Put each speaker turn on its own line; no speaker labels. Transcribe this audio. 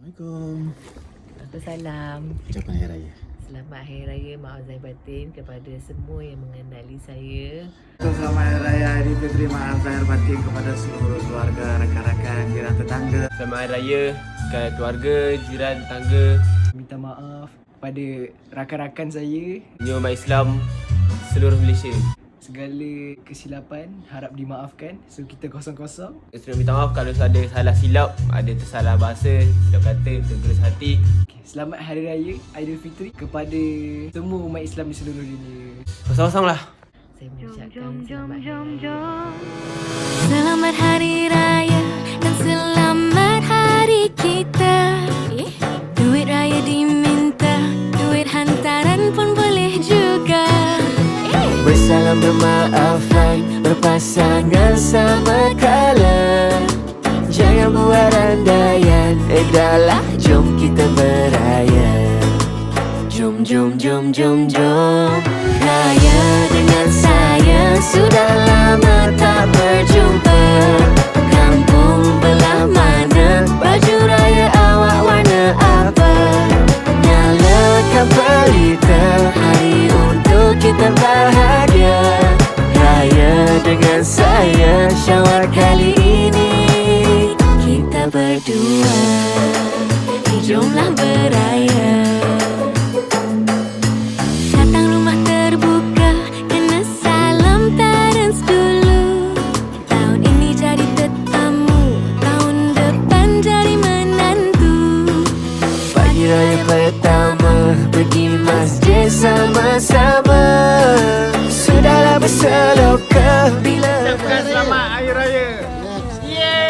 Assalamualaikum.
Salam.
Ucapan Hari Raya.
Selamat Hari Raya Maaf Zahir Batin kepada semua yang mengenali saya.
Selamat Hari Raya Aidilfitri Maaf Zahir Batin kepada seluruh keluarga, rakan-rakan, jiran tetangga.
Selamat Hari Raya ke keluarga, jiran, tetangga,
minta maaf pada rakan-rakan saya
New Umat Islam seluruh Malaysia.
Segala kesilapan harap dimaafkan so kita kosong-kosong
Saya minta maaf kalau ada salah silap, ada tersalah bahasa, silap kata, tergerus hati.
okay. selamat hari raya Aidilfitri kepada semua umat Islam di seluruh dunia
Kosong-kosong lah.
Saya mengucapkan selamat Hari Raya.
Selamat Hari Raya dan selamat Hari kita. Eh, duit raya diminta, duit hantaran pun boleh juga. Eh.
Bersalam bermaafan Berpasangan sama kala. Jangan buat andaian Eh dahlah jom kita beraya. Jom jom jom jom jom. Raya dengan saya Syawal kali ini Kita berdua Jomlah beraya
Datang rumah terbuka kena salam parents dulu. Tahun ini jadi tetamu, tahun depan jadi menantu.
Pagi raya pertama Pergi masjid sama-sama kebila Ucapkan
selamat Hari Raya. Yeay.